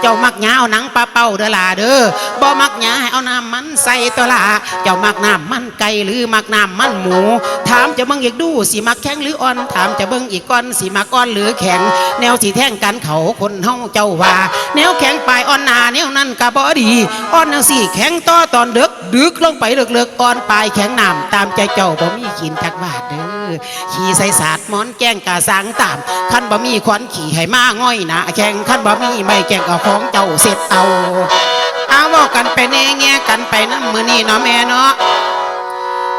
เจ้ามักหยาเอาหนังปลาเป้าเด้อล่ะเด้อบ่มักหยาให้เอาน้ำมันใส่ตัวล่ะเจ้ามักน้ำมันไก่หรือมักน้ำมันหมู ถามจะเบิ่งอีกดูสิมักแข็งหรืออ่อน ถามจะเบิ่งอีกก้อนสิมักอ่อนหรือแข็ง แนวสิแท่งกันเขาคนเฮาเจ้าว่า แนวแข็งปลายอ่อนหนาแนวนั้นก็บ่ดีอ่อนจังสี่แข็งต่อตอนเดึกดึกลงไปเลิกๆอ่อนปลายแข็งน้ำตามใจเจ้าบ่มีขีนจักบาทเด้อ ขี่ใส่ศาสตร์มอนแกงกาสางตามคันบ่มีขวัญขี่ให้มาง่อยหนาแข่งคันบ่มีไม่แกงเอาของเจ้าเสร็จเอาเอาเว้ากันไปแน่แง่กันไปน้ำมือนี้เนาะแม่เนาะ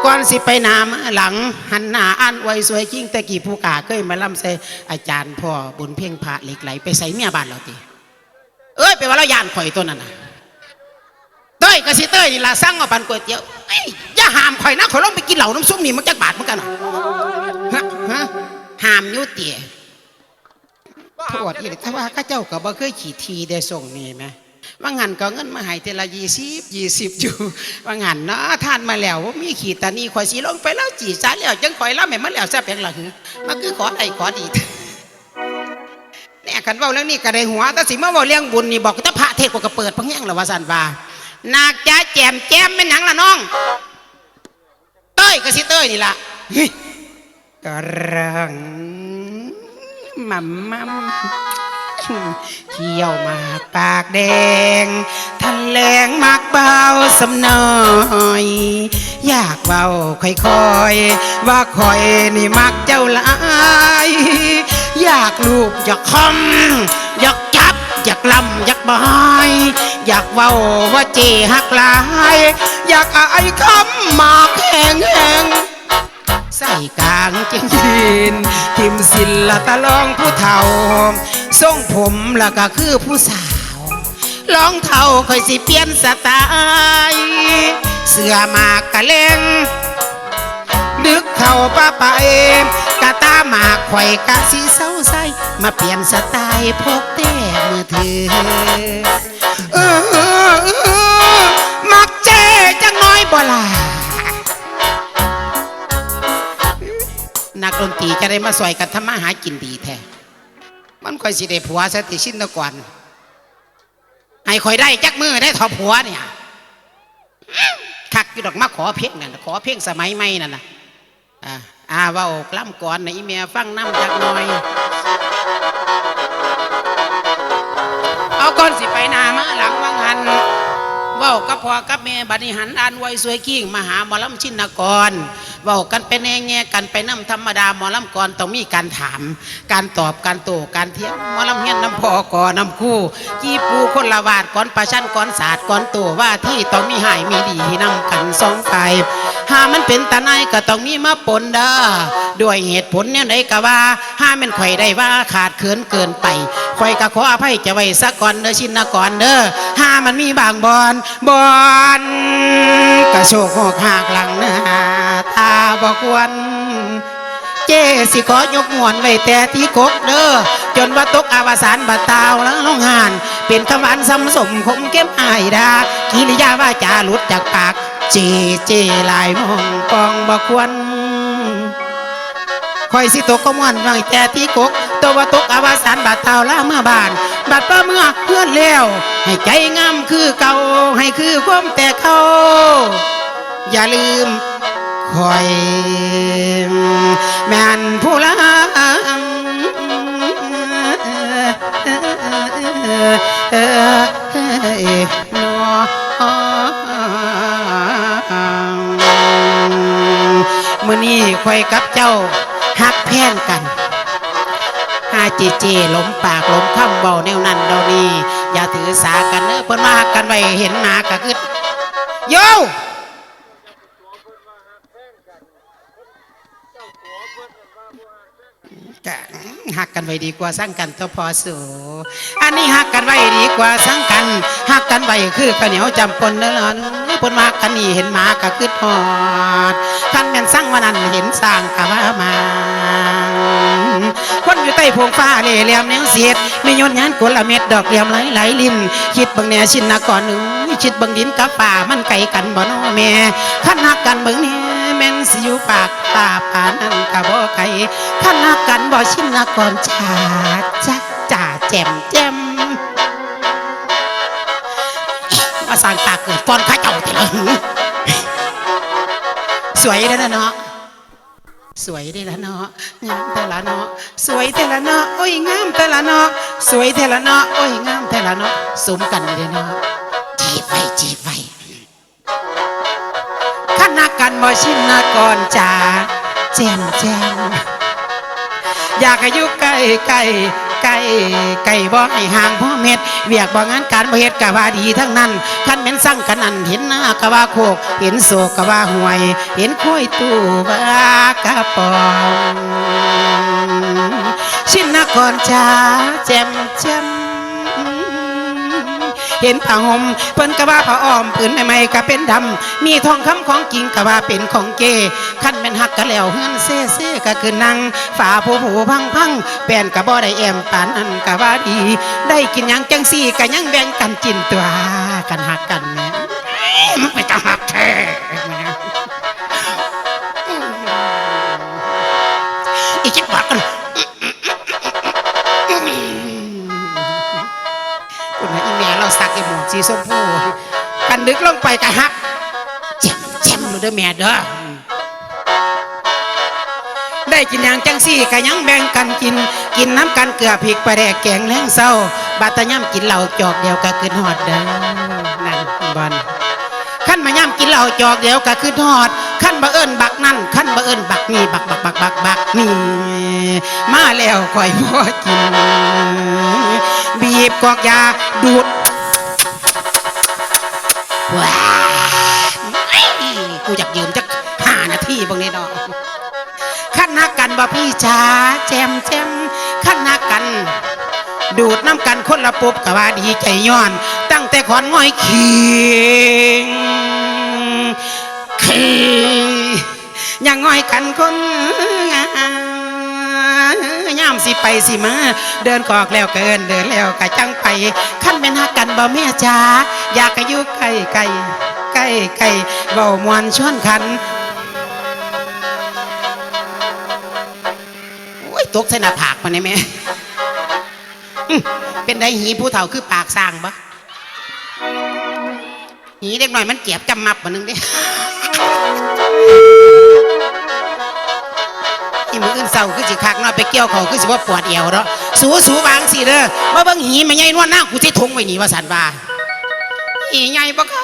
ก่อนสิไปนามหลังหันหน้าอ่านไว้สวยกิ้งแต่กี่ผู้กาเคยมาล่ำใส่อาจารย์พ่อบุญเพ่งพระเหล็กไหลไปใส่เมียบ้านเราตีเอ้ยไปว่าเราย่านข่อยตัวนั้นนะเต้ยกะสิเต้ยนี่ละสั่งมาปันก๋วยเตี๋ยวเอ้ยอย่าหามข่อยนะข่อยลงไปกินเหล้าน้ำซุปนี่มันจักบาทเหมือนกันน่ะ ห้ามอยุติโทษอีกถ้าว่าข้าเจ้าก็บ่เคยขี่ทีได้ส่งนี่ไหมว่างานก็เงินมาให้เทละยี่สิบยี่สิบอยู่ว่างานเนาะท่านมาแล้วว่ามีขีดตานีข่อยสีลงไปแล้วจีสายแล้วจังข่อยแล้วแม่มันแล้วแซ่บแพงหลังมันคือขอไอ้ขอดีเนี่ยกันเว่าเรื่องนี้ก็ได้หัวแต่สิเมื่อว่าเรื่องบุญนี่บอกถ้าพระเทศก็เปิดพังแห้งแล้วว่าสันว่านาคจ้าแจมแจมเป็นหนังละน้อง เต้ยก็สิเต้ยนี่ล่ะ กรังมัมมัมเที่ยวมาปากแดงทันแหลงมากเบาสำน้อย อยากเบาค่อยๆ ว่าคอยนี่มักเจ้าหลาย อยากลูกอยากคอมอยากจับ อยากลำอยากบายอยากเว้าว่าเจหักหลาย อยากอายคำมากแหงแหง ใส่กลางเจงยินทิมศิลละตะลองผู้เฒ่าทรงผมล้วก็คือผู้สาวลองเท่าค่อยสิเปลี่ยนสไตล์เสื้อมากกะเล่งดึกเข้าป้าไปกะตาหมากข่อยกะสีเศร้าใสมาเปลี่ยนสไตล์พกแต่มือถือเออเออเออมักเจจังน้อยบ่ล่ะ นักดนตรีจะได้มาสวยกันทำมาหากินดีแท้มันคอยสิได้ผัวสติชินตะก่อนให้คอยได้จักมือได้ทอผัวเนี่ยคักอยู่ดอกมาขอเพลงนั่นน่ะขอเพลงสมัยใหม่นั่นนะอ่าอาว่ากล้ำก่อนในอีเมียฟังน้ำจักหน่อย เอาก่อนสิไปนามาหลังวังหันว้ากับพ่อกับแม่บัดนี้หันอ่านไว้สวยกิ้งมาหาหมอลำชินกร เว้ากันไปแง่แง่กันไปน้ำธรรมดาหมอลำก่อนต้องมีการถาม การตอบการโต้การเทียงหมอลำเฮียนน้ำพอก่อน้ำคู่กีปูคนละวาดก่อนประชันก่อนศาสตร์ก่อนตัวว่าที่ต้องมีหายมีดีนำกันสองไป หามันเป็นตาในก็ต้องมีมาปนเด้อด้วยเหตุผลเนี่ยใดก็ว่าห้ามันข่อยได้ว่าขาดเขินเกินไปข่อยก็ขออภัยจะไว้สักก่อนเด้อชินกรเด้อห้ามันมีบางบอนบอนกระโชกหกหากหลังหน้าตาบอกวนเจสิขอยกมวนไว้แต่ที่กกเด้อจนว่าตกอาวสานบาตาวแล้วลงหาน เป็นคำหวานซ้ำสมคมเข้มอายดากิริยาว่าจาหลุดจากปาก จเจลายมองปองบ่ควรคอยสิตกก็ม่วนไว้แต่ที่กกตัวว่าตกอาวสานบาดเท้าล่าเมื่อบานบาดป้าเมื่อเพื่อนแล้วให้ใจงามคือเก่าให้คือความแต่เขาอย่าลืมคอยแม่นผู้ละ มือนี้คอยกับเจ้าฮักแพนกันฮาเจเจหลมปากหลมคำเบาแนวนั้นเดานี้อย่าถือสากันเนอะเพิ่นมาหักกันไว้เห็นหนากะคือโย กหักกันไว้ดีกว่าสร้างกันตัวพอสูอันนี้หักกันไว้ดีกว่าสร้างกันหักกันไว้คือข้าวเหนียวจำปนเนื้อเพิ่นมากันนี่เห็นหมากะคือทอดคันแม่นสร้างวันนั้นเห็นสร้างกะว่ามาคนอยู่ใต้พวงฟ้าเล่เหลี่ยมแนวเสียดไม่ยนงานกละเม็ดดอกเหลี่ยมไหลไหลลินคิดบังแน่ชินนะก่อนหนึ่งคิดบังดินกับป่ามันไก่กันบ่นอแม่ขันหักกันเบิ่งนี่ แม่นสิอยู่ปากตาผานั่นกะบ่ไก่ขันหักกันบ่ชินนก่อนชาจักจ่าแจ่มแจ่มาสร้างตาเกิดก่อนข้าเจ้าแต่ละสวยเด้อนะเนาะสวยเด้อละเนาะงามแต่ละเนาะสวยแต่ละเนาะโอ้ยงามแต่ละเนาะสวยแต่ละเนาะโอ้ยงามแต่ละเนาะสมกันเลยเนาะจีบไว้จีบไว้ คณะกันบ่ชินนะก่อนจ้าแจมแจมอยากให้อยู่ใกล้ใกล้ใกล้ใกล้บ่ให้ห่างพ่อเม็ดเวียกบ่งานการบ่เฮ็ดก็ว่าดีทั้งนั้นคันแม่นสั่งกันอันเห็นหน้าก็ว่าโคก เห็นโศกก็ว่าห่วย เห็นคุยตู้ว่ากระปองชินนครจ้าแจ่มแจ่ม เห็นผ้าห่มเพิ่นก็ว่าผ้าอ้อมปืนใหม่ๆก็เป็นดำมีทองคำของจริงก็ว่าเป็นของเกขั้นเป็นหักก็แล้วเฮือนเซ่เซ่ก็คือนั่งฝาผู้ผู้พังพังแปนก็บ่ได้แอมปานอันก็ว่าดี ได้กินยังจังซี่ก็ยังแบ่งกันจินตัวกันหักกันแหม่มันไปตาหักแท้ สีส้มพูกันดึกลงไปกะฮักแจ่มแจ่มเลยเด้อแม่เด้อได้กินอย่างจังซี่ก็ยังแบ่งกันกิน กินน้ำกันเกลือพริกปลาแดกแกงแล้งเศร้าบาตะย่ำกินเหล้าจอกเดียวก็ขึ้นหอดเด้อนั่นบอลขั้นมาย่ำกินเหล้าจอกเดียวก็ขึ้นหอดขั้นบะเอิญบักนั่นขั้นบะเอิญบักนี่บักบักบักบักบักนี่มาแล้วคอยพ่อกินบีบกอกยาดูด ว้ายกูอยากยืมจักห้านาทีบางนี้ดอกขั้นนักกันบ่พี่จ้าแจมแจมขั้นนักกัน ดูดน้ำกันคนละปุบกะว่าดีใจย้อน ตั้งแต่ขอนง่อยขีงขียังง่อยกันคนงามย่ามสิไปสิมา เดินกอกแล้วเกินเดินแล้วกะจังไปขั้นเป็นหักกันบ่แม่จ้า อยากกะอยู่ใกล้ไกลใกล้ไกลเบามวนชวนขันโอ้ยตกใส่หน้าผากมาเนี่ยแม่เป็นได้หีผู้เฒ่าคือปากสร้างปะหีเด็กหน่อยมันเจ็บจำมับมานึงเดิอีมืออื่นเศร้าคือสิคักเนาะไปเกี่ยวเขาคือสิว่าปวดเอวเนาะสูสูวางสิเด้อว่าเบิ่งหีมันใหญ่นวลหน้ากูสิทงไว้หนีว่าสันว่า หีใหญ่บ่คะ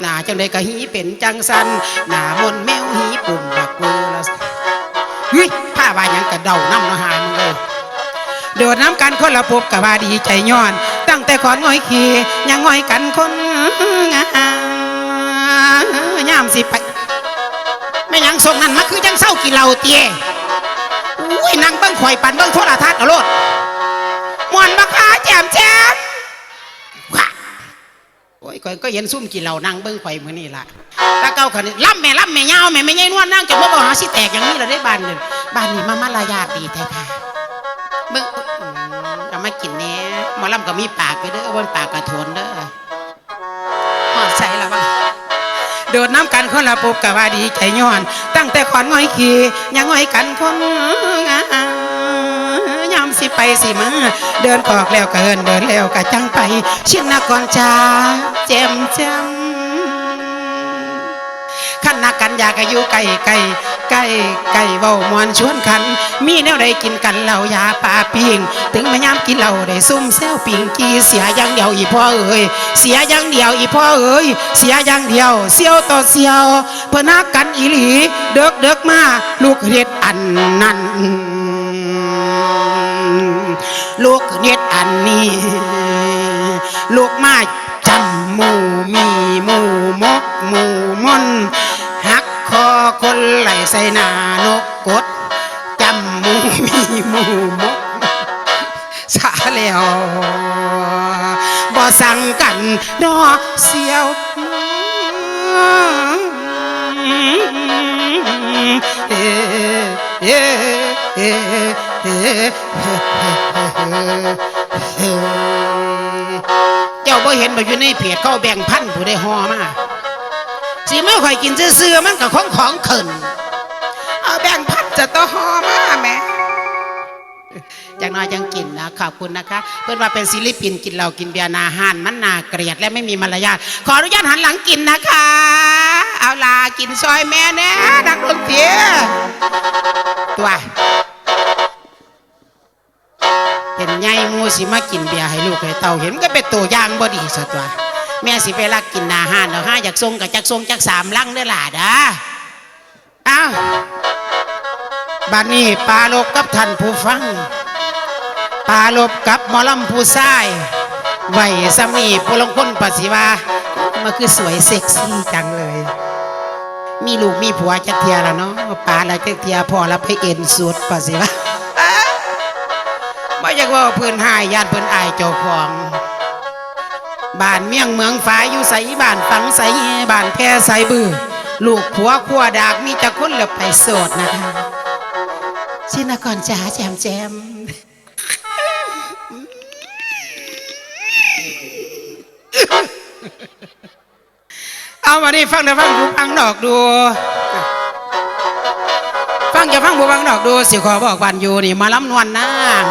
หน้าจังได้ก็หีเป็นจังสันหน้ามนแมวหีปุ่มบักเวอละเฮ้ยผ้าว่ายังกระเดาน้ำนาะหามึงเลยโดดน้ำกันคนละพบกับว่าดีใจย้อน ตั้งแต่ขอนง่อยขี่ยังง่อยกันคนงามยามสิไปไม่ยังส่งนั่นมาคือจังเศร้ากี่เหล่าเตี้ยอุ้ยนางเบิ้งข่อยปันเบิ้งโทรทัศน์เอาโลดมวนบักอาแจมแจมว้าโอ้ย ข่อยก็เห็นซุ่มกี่เหล่านางเบิ้งข่อยมือนี่ละตาเก้าขันนี้ล่ำแม่ล่ำแม่ยาวแม่ไม่ใหญ่นวลนางจะบ่บอกหาสิแตกอย่างนี้เลยได้บ้านเลยบ้านนี้มามารยาทดีแท้ค่ะเบิ่งอืมเอามากินแหน่หมอลำก็มีปากไปเด้อบนปากกระโถนเด้อหอดใส่ละบ้างโดดน้ำกันคนละปุบกะว่าดีใจย้อน ตั้งแต่ขอนง่อยขี่ยังง่อยกันคนงาม ไปสิมา เดินกอกแล้วก็เอินเดินแล้วก็จังไป ชินนกรจ้าแจมแจมขันนักกันอยากอายุไก่ไก่ไก่ไก่เว้ามวนชวนขัน มีแนวใดกินกันเหล่ายาปลาปิงถึงแม่ยามกินเหล้าได้ซุ่มแซวปิงกีเสียอย่างเดียวอีพ่อเอ้ยเสียอย่างเดียวอีพ่อเอ้ยเสียอย่างเดียวเสียวต่อเสียวเพื่อนักกันอีหลี เด็กเด็กมาลูกเฮ็ดอันนั้น ลูกเฮ็ดอันนี้ ลูกมาจำหมูมีหมูมกหมูมนหักคอคนไหลใส่หนานกกดจำหมูมีหมูมกสาแล้วบ่สั่งกันดอเสียวเอเอเอ เอ้เอ้เจ้าบ่เห็นบ่อยู่ในเพจเขาแบ่งพันผู้ได้หอมาสิเมื่อข่อยกินซื่อมันก็ของของเขินเอาแบ่งพันจะต่อหอมาแม่จังน้อยจังกินนะขอบคุณนะคะ เพื่อนว่าเป็นศิลปินกินเหล้ากินเบียร์นาหานมันนาเกลียดและไม่มีมารยาทขออนุญาตหันหลังกินนะคะ เอาลากินซอยแม่แน่นักดนตรีตัว เห็นไงมูสิมากินเบียร์ให้ลูกให้เต่าเห็นก็เป็นตัวอย่างบ่ดีซะตัวแม่สิไปรักกินอาหารเดี๋ยวห้าอยากทรงกับจักทรงจักสามลังเด้อล่ะด้อเอ้าบัดนี้ปลาลบกับท่านผู้ฟังปลาลบกับหมอลำผู้ชายไหวสามีผู้ลงคนปัสสิวามันคือสวยเซ็กซี่จังเลย มีลูกมีผัวจักเทียแล้วเนาะปลาแล้วจักเทียพอแล้วไปเอ็นสุดปัสสิวา ว่าเพื่อนหายญาติเพื่อนอายเจ้าของบ้านเมียงเมืองฟ้าอยู่ใสบ้านฝังใสบ้านแพร่ใสบือลูกผัวขัวดากมีแต่คนเหลือไปโสดนะคะชินกรจ๋าแจมแจมเอามานี่ฟังเดี๋ยวฟังดูฟังดอกดู ฟังจะฟังบูฟังดอกดูสิขอบอกบ้านอยู่นี่มาล้ำนวลนาง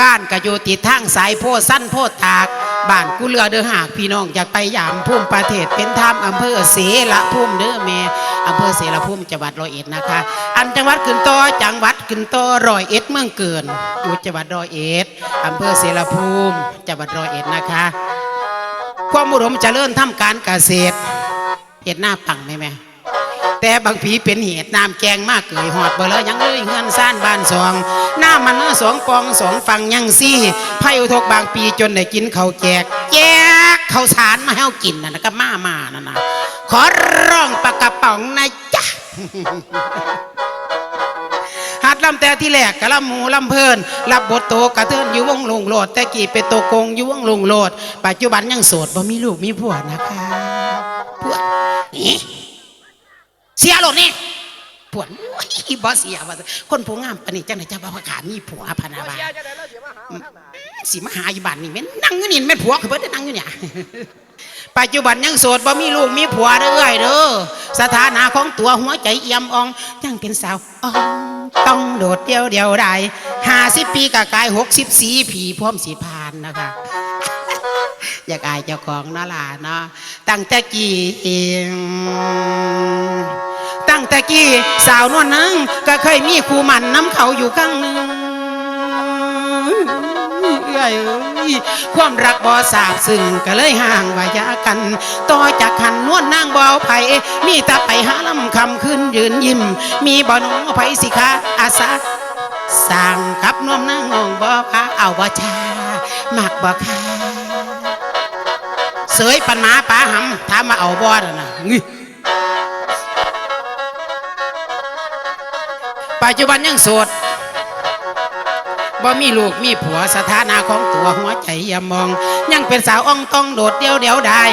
บ้านก็อยู่ติดทางสายโพสั้นโพตาก บ้านกูเรือเด้อหากพี่น้องอยากไปยามพุ่มประเทศเป็นธรรมอำเภอเสละพุ่มเด้อแม่อำเภอเสละพุ่มจังหวัดร้อยเอ็ดนะคะ อันจังหวัดขึ้นต่อจังหวัดขึ้นต่อร้อยเอ็ดเมืองเกินอยู่จังหวัดร้อยเอ็ดอำเภอเสละภูมิจังหวัดร้อยเอ็ดนะคะ ความอุดมเจริญทำการเกษตรเห็ดหน้าปังไหมแม่ แต่บางผีเป็นเหตุน้ำแกงมากเกยหอดเบลอยังเอ้ยเงินซ่านบ้านสองหน้ำมันเนื้อสองปองสองฟังยังซี่ไผ่อุทกบางปีจนได้กินเขาวแจก แจกเขาวสารมาให้เากินนะนะก็มามานะนะขอร้องปากกระป๋องนะจ๊ะหัดลำแต่ที่แรกกะลำหมูลำเพลินรับบทโตกระเทินอยู่วงลุงโหลด แต่กี่เป็นโตกงอยู่วงลุงโหลด ปัจจุบันยังโสดบ่มีลูกมีผัวนะคะผัว เสียหลดนี่ปวดโอ้ยบ่เสียว่าคนผู้งามปานนี้จังได๋จะบ่ขามีผัวพนาว่าสิมาหาอยู่บ้านนี่แม่นนั่งอยู่นี่แม่นผัวคือเพิ่นได้นั่งอยู่เนี่ยปัจจุบันยังโสดบ่มีลูกมีผัวเด้อเอ้ยเด้อสถานะของตัวหัวใจเอี่ยมอ่องยังเป็นสาวอ่องต้องโดดเดียวเดียวได้50ปีกะกาย64ผีพร้อมสิพานนะคะอยากอายเจ้าของเนาะล่ะเนาะตั้งแต่กี้เอง แต่กี้สาวนวลนึงก็เคยมีคู่หมันน้ำเขาอยู่ข้างหนึ่งเอ้ยเอ้ยความรักบ่สาบซึ่งก็เลยห่างวายากันต่อจากหันนวลนางบ่เอาไผมีต่ไปหาลำคำขึ้นยืนยิ้ม มีบ่หนอไผสิคะอาสาสั่งกับนวมนางงงบ่พาเอาบ่ชามักบ่คาเสยปันหาป้าหำถามมาเอาบ่น่ะน ปัจจุบันยังโสดบ่มีลูกมีผัวสถานะของตัวหัวใจอย่ามอง ยังเป็นสาวอ่องต้องโดดเดียวเดียวได้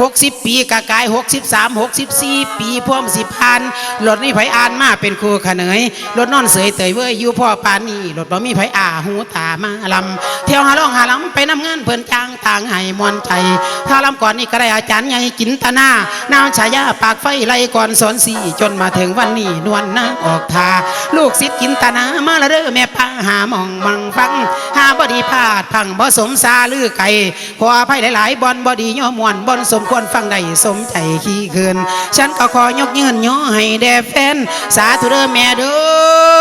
หกสิบปีกะกายหกสิบสามหกสิบสี่ปีพร้อมสิบพันรถนี่ไผอ่านมาเป็นครูขเนยรถนอนเสยเตยเว้ยอยู่พ่อปานนี่รถบ่มีไผอ่าหูตามาลำเที่ยวหาล่องหาลำไปนำงานเพิ่นจ้างทางให้มวนใจถ้าลำก่อนนี่ก็ได้อาจารย์ใหญ่กินตนาน้ำฉายาปากไฟไล่ก่อนสอนสี่จนมาถึงวันนี้นวลนางออกทา ลูกศิษย์กินตนามาละเด้อแม่ป้าหามองมังฟังหาบดีพาดพังบ่สมซาลือไก่ขออภัยหลายๆบอนบอดีย่อมวนบอนสมควรฟังได้สมใจขี้คืน ฉันก็ขอยกยืนย่อให้แด่แฟน สาธุเด้อแม่เด้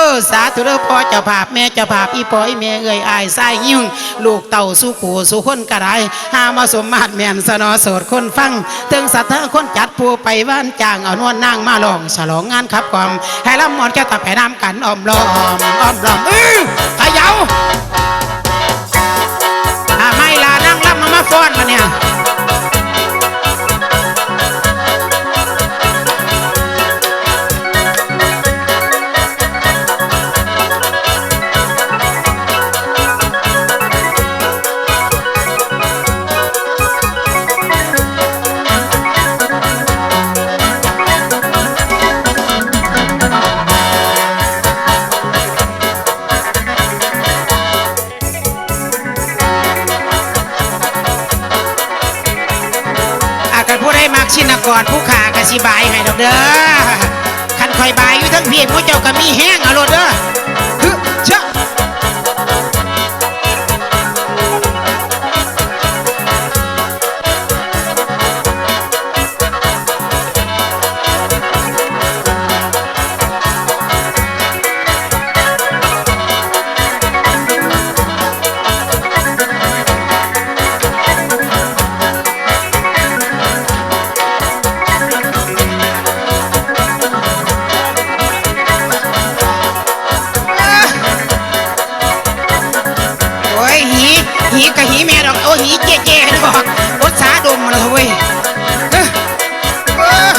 อสาธุเด้อพ่อเจ้าภาพแม่เจ้าภาพอีปอยแม่เอ่ยอายสายยิ่งลูกเต่าสู้ขู่สู้คนกระไรหามาสมมาตรแม่นสนอโสดคนฟังถึงสัตว์เธอคนจัดผู้ไปว่านจางเอานวลนางมาลองฉลองงานครับความให้ลำมอนแก้วตาแผ่น้ำกันอ้อมล้อมอ้อมล้อมเออขยาว ป้อนมาเนี่ย ผู้ไดมักชินก่อนผู้ขากสิบายให้ดอกเด้อคันคอยบายอยู่ทั้งเพียงผู้เจ้าก็มีแห้งเอาโลดเด้อ แม่ดอกโอ้หีเจ๊เจ๊ดอกอดสาดมมาแล้วเว้ยเอ้อเอ้อ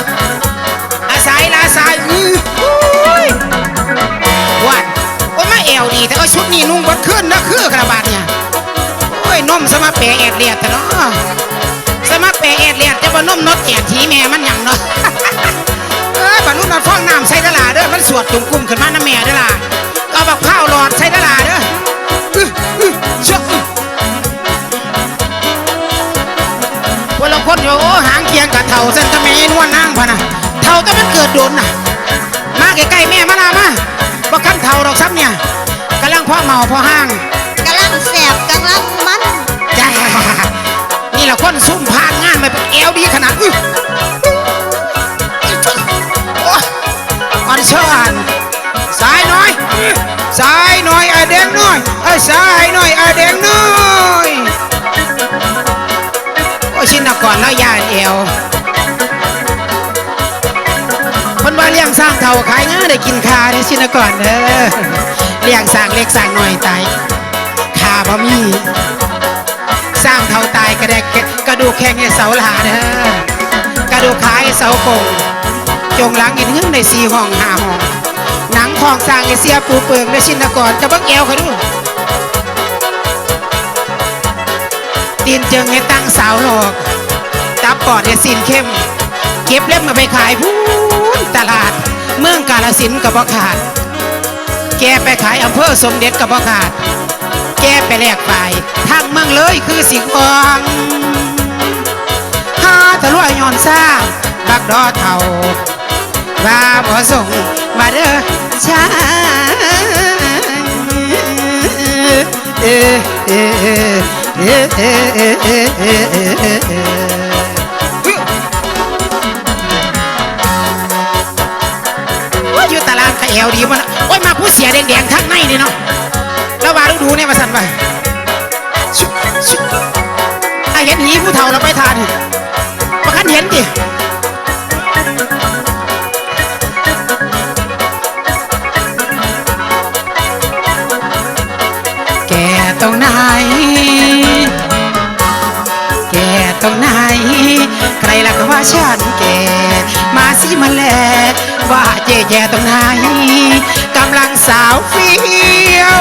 อาศัยลาสายอื้ออุ้ยวันโอ้ยมาแอวดีแต่เอาชุดนี้นุ่งบดขึ้นนะคือกระบาดเนี่ยโอ้ยนมสมาเปะแอดเลียดแต่เนาะสมาเปะแอดเลียดจะบ่านมนกแอดถีแม่มันหยังเนาะเอ้ยบรรลุนมาฟ้องน้ำใส่ตลาดเด้อมันสวดจุ่มกลุ่มขึ้นมาน้ำแม่เด้อล่ะเอาแบบข้าวหลอดใส่ตลาดเด้ออืออือเชื่อ คนอยู่โอ้หางเคียงกับเท่าเส้นตะเมนวลนางพะนะเท่าก็มันเกิดโดนน่ะ มาใกล้ๆแม่มานามาบ่คันเท่าดอกซ้ำเนี่ยกำลังพ่อเมาพ่อห้างกำลังแสบกำลังมันจ้านี่แหละคนซุ่มพานงานมาเป็นเอวดีขนาดอื้อโอ้ยอ่อนช้อนสายหน่อย สายหน่อยไอแดงหน่อยไอ้ยสายหน่อยไอแดงหน่อยโอ้ชินก่อนแล้วยายเอวคนว่าเลี้ยงสร้างเท่าขายง่ายได้กินคาได้ชินก่อนเด้อเลี้ยงสร้างเล็กสร้างหน่อยตายคาบ่มีสร้างเท่าตายกระแดกกระดูกแข็งไอ้เสาหลาเด้อกระดูกขายเสาโกงจงล้างเห็นหึ่งในสี่ห้องห้าห้องหนังของสร้างไอ้เสียปูเปิงในชินกรจะบักแอวเขาดู ตีนเจิงให้ตั้งสาวหลอกตับปอดให้สินเข้ม เก็บเล่มมาไปขายพูนตลาด เมืองกาลสินกับบ่ขาด แกไปขายอำเภอสมเด็จกับบ่ขาด แกไปแลกไปทางเมืองเลยคือสิงห์องหาทะลุย้อนซ่าบักดอเท่าว่าบ่ส่งมาเด้อช้าเออเออ ว่าอยู่ตลาดกระแอวดีมันโอ้ยมาผู้เสียแดงๆทั้งในนี่เนาะแล้วว่าดูเนี่ยมาสั่นไปไอเห็นหีผู้เฒ่าเราไปทานประคันเห็นดิ ตรงไหน ใครล่ะก็ว่าฉันแกมาสิมาแลว่าเจ๊แย่ตรงไหนกำลังสาวเฟียว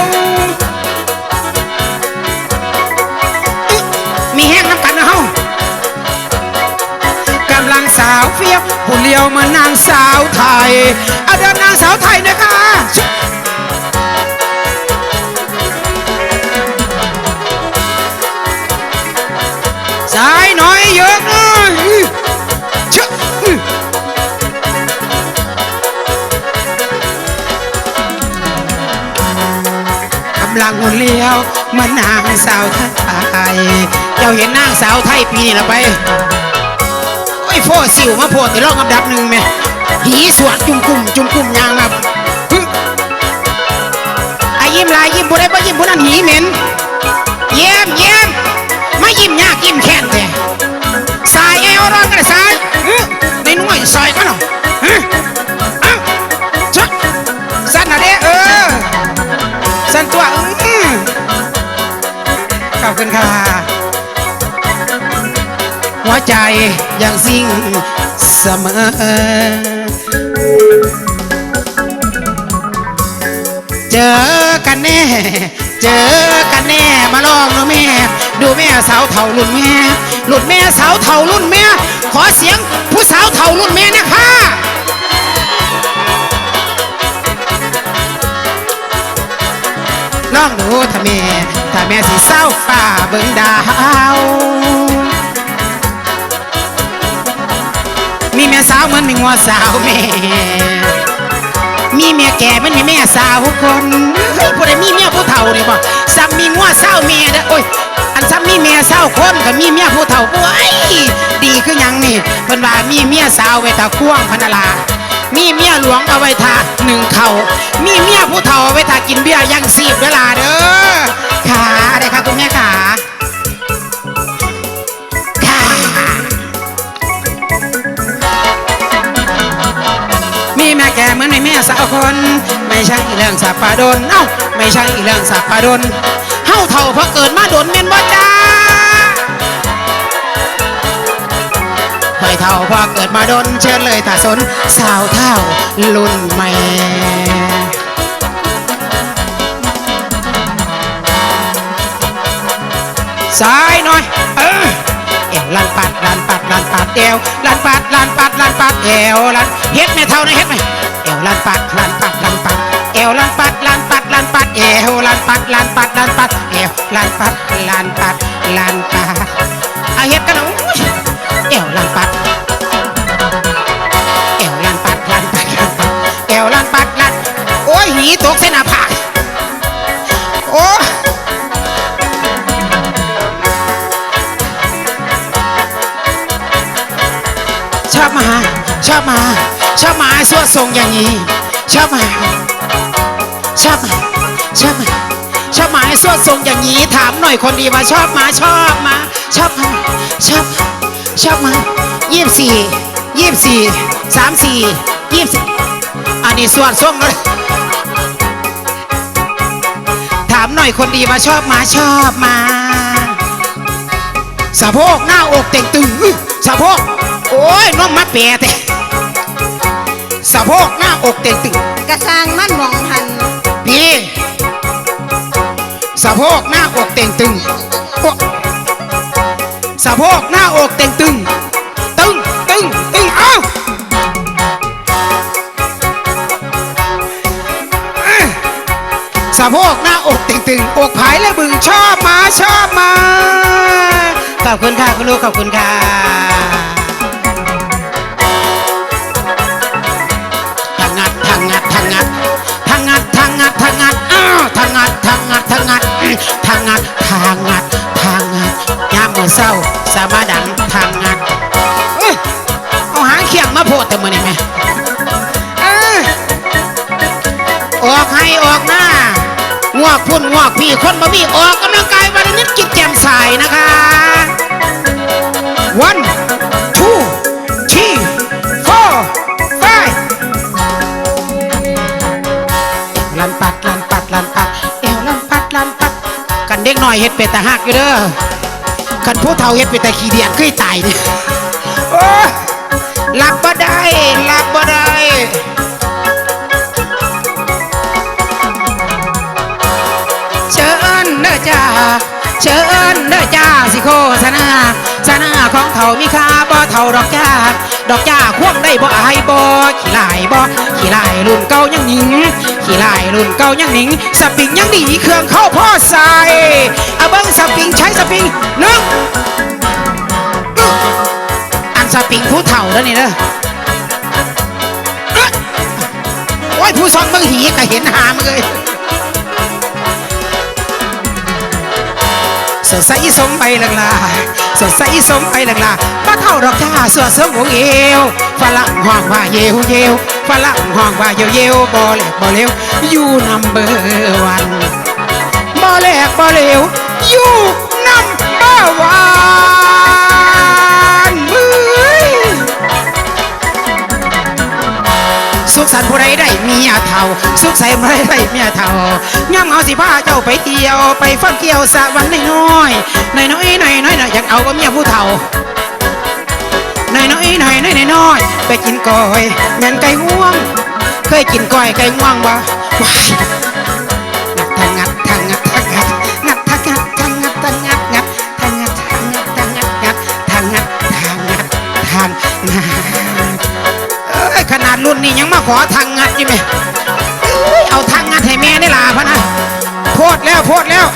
มีแห้งน้ำกันนะเฮากำลังสาวเฟี้ยวผู้เลี้ยวมานางสาวไทยเอาเดินนางสาวไทยนะคะ ลังหงเลี้ยวมานางสาวไทย เจ้าเห็นนางสาวไทยปีนี้ละไปโอ้ยโฟสิวมาโพดแต่รองอันดับหนึ่งไหมหีสวดจุ่มกลุ่มจุ่มกลุ่มยางมาไอ้ยิ้มลายยิ้มผู้ใดบ่ยิ้มผู้นั้นหีเหม็นเยี่ยมเยี่ยมไม่ยิ้มยากยิ้มแค้นแต่สายเอวร้อนกันสายในหน่วยซอยก็หนอฮึอ้าชะสั้นนะเด้เออสั้นตัว ใจยังสิ่งเสมอ เจอกันแน่ เจอกันแน่มาลองดูแม่ ดูแม่สาวเท่ารุ่นแม่รุ่นแม่สาวเท่ารุ่นแม่ ขอเสียงผู้สาวเท่ารุ่นแม่นะคะลองดูถ้าแม่ถ้าแม่สิเศร้าฝ่าเบิ่งดาว มีแม่สาวเหมือนมีงัวสาวแม่ มีเมียแก่เหมันมีแม่สาวคนเฮ้ยผู้ใดมีเมียผู้เฒ่าเนี่ยบ่ซ้ำมีงัวสาวแม่เด้อโอ้ย อันซ้ำมีเมียสาวคนก็มีเมียผู้เฒ่าป่วยดีคือหยังนี่เพิ่นว่ามีเมียสาวไว้ตาควงพนนาลา มีเมียหลวงเอาไว้ทาหนึ่งเข่ามีเมียผู้เฒ่าเอาไว้ทากินเบี้ยยังสีบเวลาเด้อขาได้ค่ะคุณแม่ขา มีแม่แก่เหมือนในแม่สาวคน ไม่ใช่เรื่องสับปะดนเอ้าไม่ใช่เรื่องสับปะดนเฮาาเท่าเพราะเกิดมาโดนเมนบ่จ้าไม่เท่าเพราะเกิดมาโดนเชิญเลยถ้าสนสาวเท่ารุ่นใหม่ซ้ายหน่อยเออ ลันปัดลันปัดลันปัดเอวลันปัดลันปัดลันปัดเอวลันเฮ็ดไม่เท่านะเฮ็ดไหมเอวลันปัดลันปัดลันปัดเอวลันปัดลันปัดลันปัดเอวลันปัดลันปัดลันปัดเอวลันปัดลันปัดลันปัดเอาเฮ็ดกันนะอุ๊ยเอวลันปัดเอวลันปัดลันปัดลันปัดเอวลันปัดลันโอ้ยหีตกเส้นหน้าผาก อบมา ชอบมาสวดทรงอย่างนี้ ชอบมา ชอบมา ชอบมา ชอบมาสวดทรงอย่างนี้ ถามหน่อยคนดีมาชอบมา ชอบมา ชอบมา ชอบชอบมายี่สิบสี่ยี่สิบสี่สามสี่ยี่สิบอันนี้สวดทรงเลยถามหน่อยคนดีมาชอบมาชอบมาสะโพกหน้าอกเต่งตึงสะโพกโอ้ยน้องมาเปียแต่ สะโพกหน้าอกเต่งตึงกระสร้างมันมองหันพี่สะโพกหน้าอกเต่งตึงโอ๊ะสะโพกหน้าอกเต่งตึง ตึงตึงตึงเอ้าเอ้ยสะโพกหน้าอกเต่งตึงอกผายและบึงชอบมาชอบมา ขอบคุณค่ะคุณลูกขอบคุณค่ะาสามาดังทางงัดเอาหางเขียงมาโพดแต่มือนี่ไหมออกให้ออกหน้างวกพุ่นงวกพี่คนบ่มีออกกำลังกายวันนิดจิตแจ่มใสนะคะ one two three four five ลันปัดลันปัดลันปัดเอวลันปัดลันปัด กันเด็กหน่อยเฮ็ดเป็ดต่หักอยู่เด้อ กันผู้เฒ่าเฮ็ดเป็นแต่ขี้เดียดเคยตายนี่โอ้ยหลับบ่ได้หลับบ่ได้เชิญเด้อจ้าเชิญเด้อจ้าสิโฆษณานา เฒ่ามีค่าบ่เท่าดอกจ้าดอกจ้าควงได้บ่อายบ่ขี้ลายบ่ขี้ลายรุ่นเก่ายังหนิงขี้ลายรุ่นเก่ายังหนิงสปริงยังดีเครื่องเข้าพ่อใส่เอาเบิ้งสปริงใช้สปริงหนึ่งอันสปริงผู้เฒ่าแล้วนี่เด้อเอ๊ะโอ้ยผู้ซอนเบิ้งหีก็เห็นหามเลย สดใสสมไปหลังลาสดใสสมไปหลังลาป้าเท่าดอกจ้าสวดสมวงเอวฝรั่งห้องว่าเยวเยวฝรั่งห้องว่าเยวเยวบ่เล็กบ่เลวอยู่นัมเบอร์วันบ่เล็กบ่เลวอยู่นัมเบอร์วัน สุขสันต์ผู้ใดได้เมียเท่า สุขสันต์ผู้ใดได้เมียเท่าย่ำเอาสิพาเจ้าไปเที่ยว ไปฟังเกี่ยวสะวันน้อยน้อยน้อยน้อยน้อยน้อยอยากเอาก็เมียผู้เท่าน้อยน้อยน้อยน้อยน้อยไปกินก้อยแมนไก่ง่วง เคยกินก้อยไก่ง่วงบ่ นาดรุ่ยังมาขอทางงัดอยู่ไหมเอ้ยเอาทางงัดให้แม่ได้ลาพะนะโพดแล้วโพดแล้ว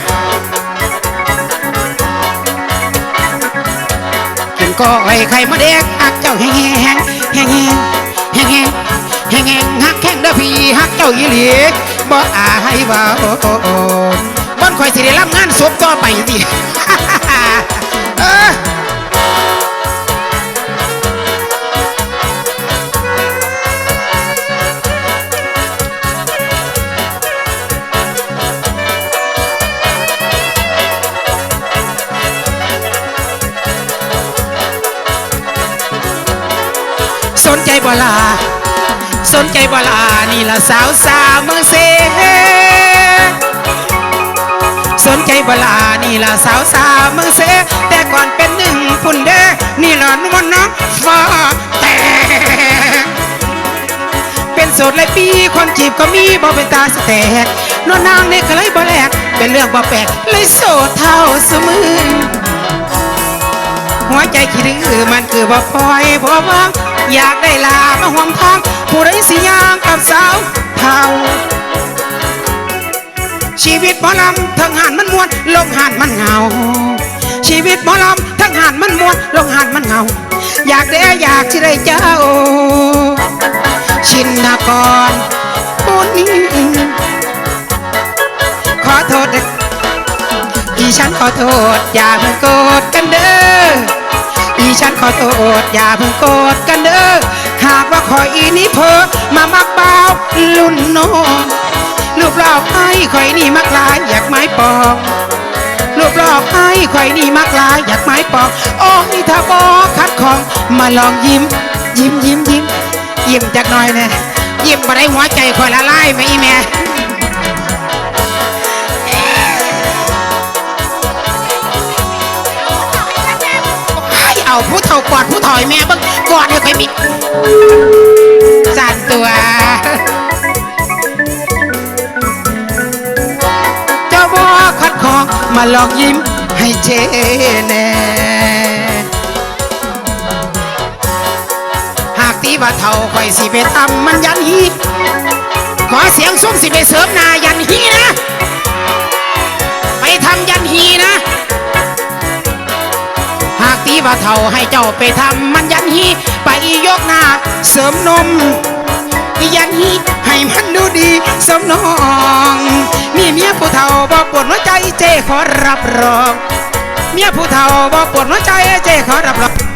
กินก็ไอ้ไข่มาเด็กหักเจ้าแห้งแห้งแห้งแห้งแห้งแห้งแห้งแห้งหักแข้งเด้อพี่หักเจ้าอีหลีบ่อายว่าโอ้โอ้โอ้บ่นคอยสิได้รับงานศพต่อไปสิเออ บ่ลาสนใจบ่ลานี่ละสาวสาวเมืองเซสนใจบลานี่ล่ะสาวสาวเมืองเสแต่ก่อนเป็นหนึ่งพุ่นเด้นี่ล่ะนวลน้องฟ้าแต่เป็นโสดหลายปีคนจีบก็มีบ่เป็นตาสแตกนวลนางนี่ก็เลยบ่แลกเป็นเรื่องบ่แปลกเลยโสดเท่าสมือหัวใจคิดดื้อมันคือบ่พลอยบ่ว่าง อยากได้ลามาห่วงทองผู้ใดสิยางกับสาวเท่าชีวิตหมอลำทั้งหันมันมวนลงหันมันเหงา ชีวิตหมอลำทั้งหันมันมวนลงหันมันเหงา อยากได้อยากที่ได้เจ้า ชินนากรปุณขอโทษดีฉันขอโทษอย่าเพิ่งโกรธกันเด้อ อีฉันขอโทษอย่าเพิ่งโกรธกันเด้อหากว่าขออีนี้เพอมามักเบาลุ่นน้องรูปรอบไอ้ข่อยนี่มักลายอยากไม้ปองรูปรอบไอ้ข่อยนี่มักลายอยากไม้ปองโอ้ยถ้าบอกคัดของมาลองยิ้ม ยิ้มยิ้มยิ้มยิ้มจักหน่อยนะยิ้มมาได้หัวใจข่อยละลายไหมอีแม่าผู้เฒ่ากอดผู้ถอยแม่เบ้งกอดให้ข่อยมีสั่นตัว เจ้าบ่คัดของมาลองยิ้มให้เจแน่หากตีว่าเท่าข่อยสิไปทำมันยันฮีขอเสียงซุ้มสิไปเสริมนายันฮีนะ ไปทำยันฮีนะ หากตีว่าเท่าให้เจ้าไปทำมันยันฮีไปยกหน้าเสริมนมยันฮีให้มันดูดีสมน้อง มีเมียผู้เฒ่าบ่ปวดหัวใจเจขอรับรอง เมียผู้เฒ่าบ่ปวดหัวใจเจขอรับรอง